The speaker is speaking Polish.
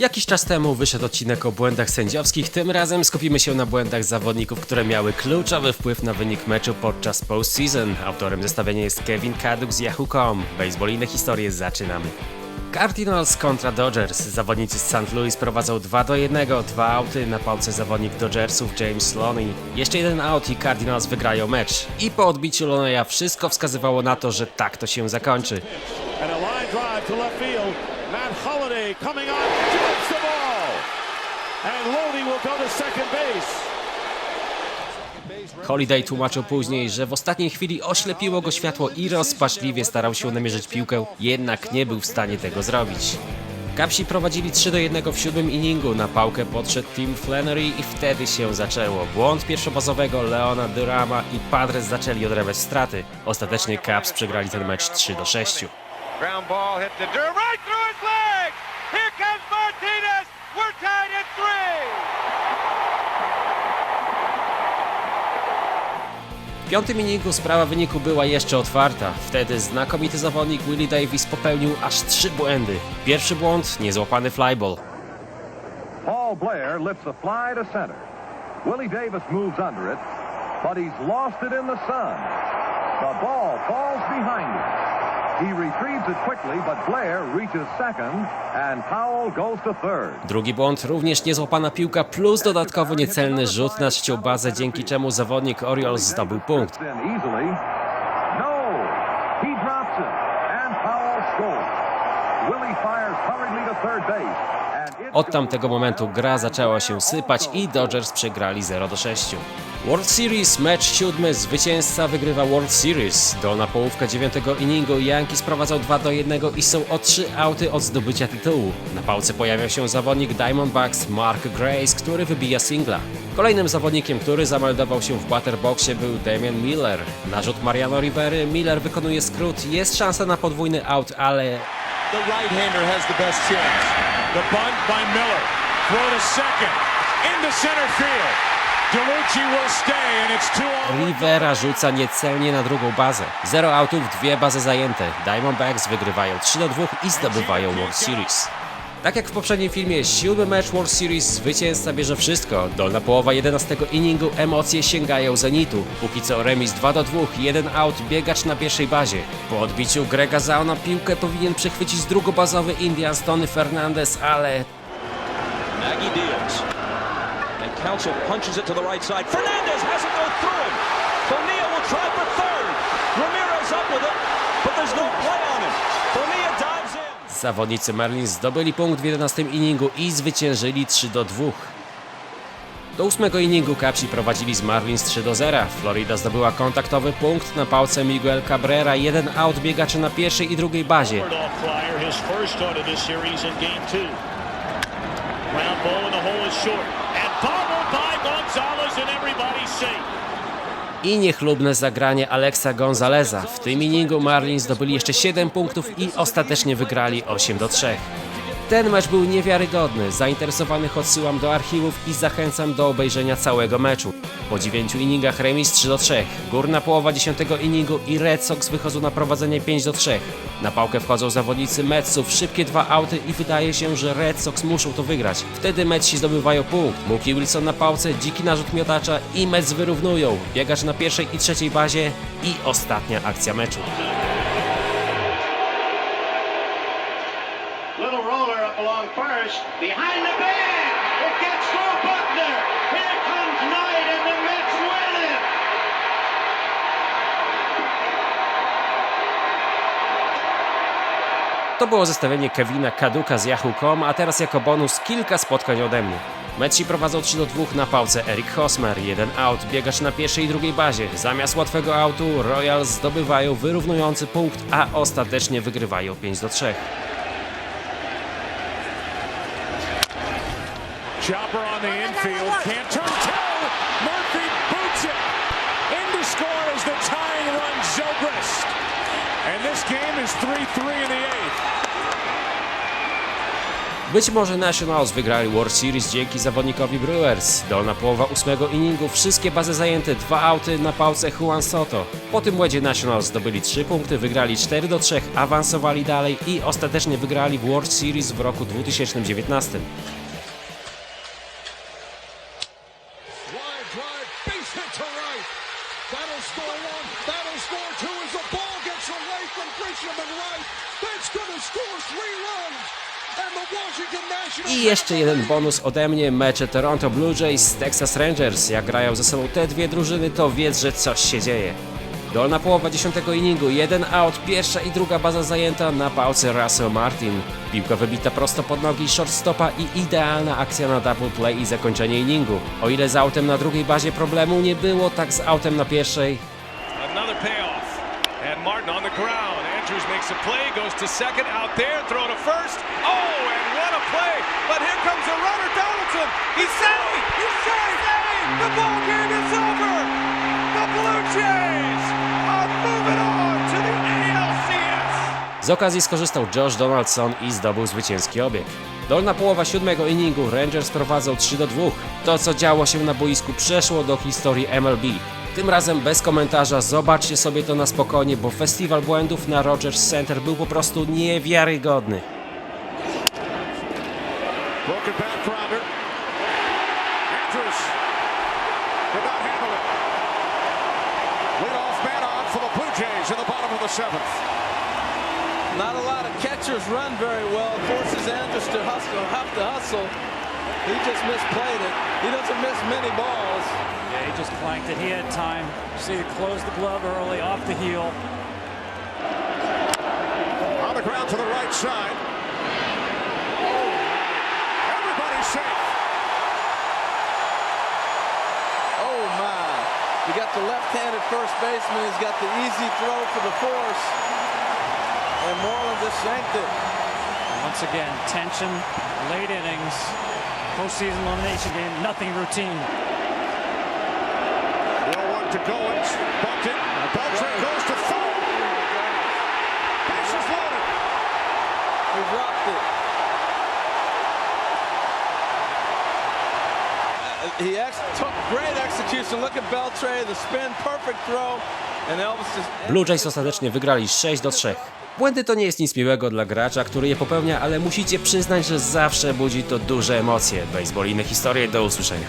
Jakiś czas temu wyszedł odcinek o błędach sędziowskich, tym razem skupimy się na błędach zawodników, które miały kluczowy wpływ na wynik meczu podczas postseason. Autorem zestawienia jest Kevin Kaduk z Yahoo.com. Bejsbolijne historie zaczynamy. Cardinals kontra Dodgers. Zawodnicy z St. Louis prowadzą 2 do 1, dwa auty na pałce zawodnik Dodgersów James Loney. Jeszcze jeden out i Cardinals wygrają mecz. I po odbiciu Loneya wszystko wskazywało na to, że tak to się zakończy. And a line drive to left field. Matt Holliday coming on, drops the ball. And Loney will go to second base. Holiday tłumaczył później, że w ostatniej chwili oślepiło go światło i rozpaczliwie starał się namierzyć piłkę, jednak nie był w stanie tego zrobić. Kapsi prowadzili 3 do 1 w siódmym inningu, na pałkę podszedł Tim Flannery i wtedy się zaczęło. Błąd pierwszobazowego Leona Durama i Padres zaczęli odrabiać straty. Ostatecznie Caps przegrali ten mecz 3 do 6. Ground ball hit to Durham, W piątym inningu sprawa wyniku była jeszcze otwarta. Wtedy znakomity zawodnik Willie Davis popełnił aż trzy błędy. Pierwszy błąd, niezłapany flyball. Paul Blair lifts a fly to center. Willie Davis moves under it, but he's lost it in the sun. The ball falls behind him. He retrieves it quickly, but Blair reaches second, and Powell goes to third. Drugi błąd, również niezłapana piłka plus dodatkowo niecelny rzut na trzecią bazę, dzięki czemu zawodnik Orioles zdobył punkt. No! He drops it, and Powell scores. Willie fires hurriedly to third base. Od tamtego momentu gra zaczęła się sypać i Dodgers przegrali 0 do 6. World Series, mecz siódmy, zwycięzca wygrywa World Series. Dolna połówka dziewiątego inningu, Yankees prowadzą 2 do 1 i są o 3 auty od zdobycia tytułu. Na pałce pojawia się zawodnik Diamondbacks Mark Grace, który wybija singla. Kolejnym zawodnikiem, który zameldował się w batterboxie był Damian Miller. Narzut Mariano Rivery, Miller wykonuje skrót, jest szansa na podwójny out, ale The right-hander has the best chance. The bunt by Miller. Throw to second. Center field. DeLucci will stay, and it's two. Rivera rzuca niecelnie na drugą bazę. Zero autów, dwie bazy zajęte. Diamondbacks wygrywają 3 do 2 i zdobywają World Series. Tak jak w poprzednim filmie, siódmy mecz World Series zwycięzca bierze wszystko. Dolna połowa 11 inningu, emocje sięgają zenitu. Póki co remis 2 do 2, jeden out, biegacz na pierwszej bazie. Po odbiciu Grega Zauna piłkę powinien przechwycić drugobazowy Indians Tony Fernandez, ale Maggie deals. And Council punches it to the right side. Fernandez has it go through him. Bonilla will try for third. Ramirez up with it, but there's no play on him. Bonilla. Zawodnicy Marlins zdobyli punkt w 11 inningu i zwyciężyli 3 do 2. Do ósmego inningu Capsi prowadzili z Marlins 3 do 0. Florida zdobyła kontaktowy punkt na pałce Miguel Cabrera, jeden out biegaczy na pierwszej i drugiej bazie. Ground ball in the hole is short. I niechlubne zagranie Alexa Gonzaleza. W tym inningu Marlins zdobyli jeszcze 7 punktów i ostatecznie wygrali 8 do 3. Ten mecz był niewiarygodny. Zainteresowanych odsyłam do archiwów i zachęcam do obejrzenia całego meczu. Po 9 inningach remis 3 do 3. Górna połowa 10 inningu i Red Sox wychodzą na prowadzenie 5 do 3. Na pałkę wchodzą zawodnicy Metsów, szybkie dwa auty i wydaje się, że Red Sox muszą to wygrać. Wtedy Metsi zdobywają punkt. Mookie Wilson na pałce, dziki narzut miotacza i Mets wyrównują. Biegacz na pierwszej i trzeciej bazie i ostatnia akcja meczu. Along first. Behind the bag. It gets through Buckner. Here comes Knight and the Mets win it. To było zestawienie Kevina Kaduka z Yahoo.com, a teraz jako bonus kilka spotkań ode mnie. Metsi prowadzą 3 do 2 na pałce Erik Hosmer, jeden out, biegacz na pierwszej i drugiej bazie. Zamiast łatwego autu Royals zdobywają wyrównujący punkt, a ostatecznie wygrywają 5 do 3. Chopper on the infield. Can't turn two. Murphy boots it. In to score is the tying run, Zobrist. And this game is 3-3 in the eighth. Być może Nationals wygrali World Series dzięki zawodnikowi Brewers. Dolna połowa ósmego inningu, wszystkie bazy zajęte, dwa auty na pałce Juan Soto. Po tym błędzie Nationals zdobyli 3 punkty, wygrali 4 do 3, awansowali dalej i ostatecznie wygrali w World Series w roku 2019. Line drive, base hit to right. That'll score one. That'll score two as the ball gets away from Grisham and right. That's going to score three runs. And the Washington Nationals. I jeszcze jeden bonus ode mnie, mecze Toronto Blue Jays z Texas Rangers. Jak grają ze sobą te dwie drużyny, to wiedz, że coś się dzieje. Dolna połowa dziesiątego inningu, jeden out, pierwsza i druga baza zajęta na pałce Russell Martin. Piłka wybita prosto pod nogi shortstopa i idealna akcja na double play i zakończenie inningu. O ile z autem na drugiej bazie problemu nie było, tak z autem na pierwszej Martin on the ground. Andrews makes a play, goes to second, out there, throw to first. Oh, and what a here comes runner, Donaldson. He's! He's! The ball game is over! The Blue Jays are moving on! Z okazji skorzystał Josh Donaldson i zdobył zwycięski obieg. Dolna połowa siódmego inningu Rangers prowadzą 3 do 2. To co działo się na boisku przeszło do historii MLB. Tym razem bez komentarza, zobaczcie sobie to na spokojnie, bo festiwal błędów na Rogers Center był po prostu niewiarygodny. Broken back grounder. Andrews did not handle it. Leadoff man on for the Blue Jays in the bottom of the seventh. Not a lot of catchers run very well. Forces Andrews to hustle, have to hustle. He just misplayed it. He doesn't miss many balls. Yeah, he just clanked it. He had time. See, he closed the glove early, off the heel. On the ground to the right side. The left-handed first baseman. He's got the easy throw for the force, and Moreland just shanked it. Once again, tension, late innings, postseason elimination game, nothing routine. The 0-1 to Goins. Bumped it. Beltran goes to third. Bases loaded. He dropped it. Uh, He Blue Jays ostatecznie wygrali 6 do 3. Błędy to nie jest nic miłego dla gracza, który je popełnia, ale musicie przyznać, że zawsze budzi to duże emocje. Baseball inne historie, do usłyszenia.